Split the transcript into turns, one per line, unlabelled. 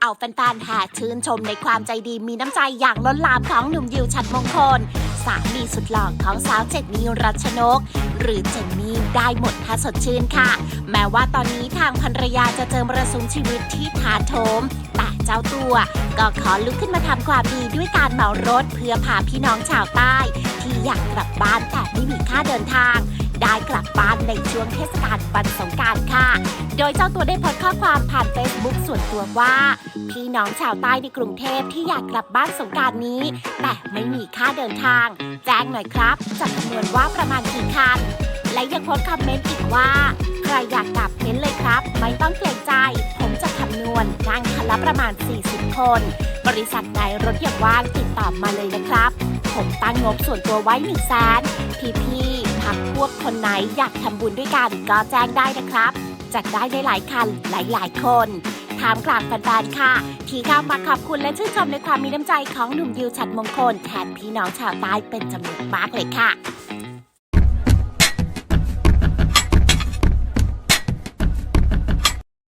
เอาแฟนๆแห่ชื่นชมในความใจดีมีน้ำใจอย่างล้นหลามของหนุ่มยิวชัดมงคล สามีสุดหล่อของสาวเจนนี่รัชนก หรือเจนนี่ได้หมดถ้าสดชื่นค่ะ แม้ว่าตอนนี้ทางภรรยาจะเจอมรสุมชีวิตที่ถาโถมแต่เจ้าตัว ก็ขอลุกขึ้นมาทำความดีด้วยการเหมารถเพื่อพาพี่น้องชาวใต้ ที่อยากกลับบ้านแต่ไม่มีค่าเดินทาง ได้กลับบ้านในช่วงเทศกาลวันสงกรารค่ะ โดยเจ้าตัวได้โพสต์ข้อความผ่านเฟซบุ๊กส่วนตัวว่า พี่น้องชาวใต้ในกรุงเทพที่อยากกลับบ้านสงกรารนี้ แต่ไม่มีค่าเดินทาง แจ้งหน่อยครับจะคำนวณว่าประมาณกี่คัน และยังโพสต์คอมเมนต์อีกว่า ใครอยากกลับเพ้นเลยครับ ไม่ต้องเกรงใจ ผมจะคำนวณนั่งคันละประมาณ 40 คน บริษัทไหนรถอยางว่างติดต่อมาเลยนะครับ ผมตั้งงบส่วนตัวไว้1นึ่งแสนพี่ๆ พวกคนไหนอยากทำบุญด้วยกันก็แจ้งได้นะครับ จัดได้ได้หลายคันหลายๆคนถามกลางแฟนๆค่ะ ที่เข้ามาขอบคุณและชื่นชมในความมีน้ำใจของหนุ่มยิวฉัดมงคลแทนพี่น้องชาวใต้เป็นจำนวนมากเลยค่ะ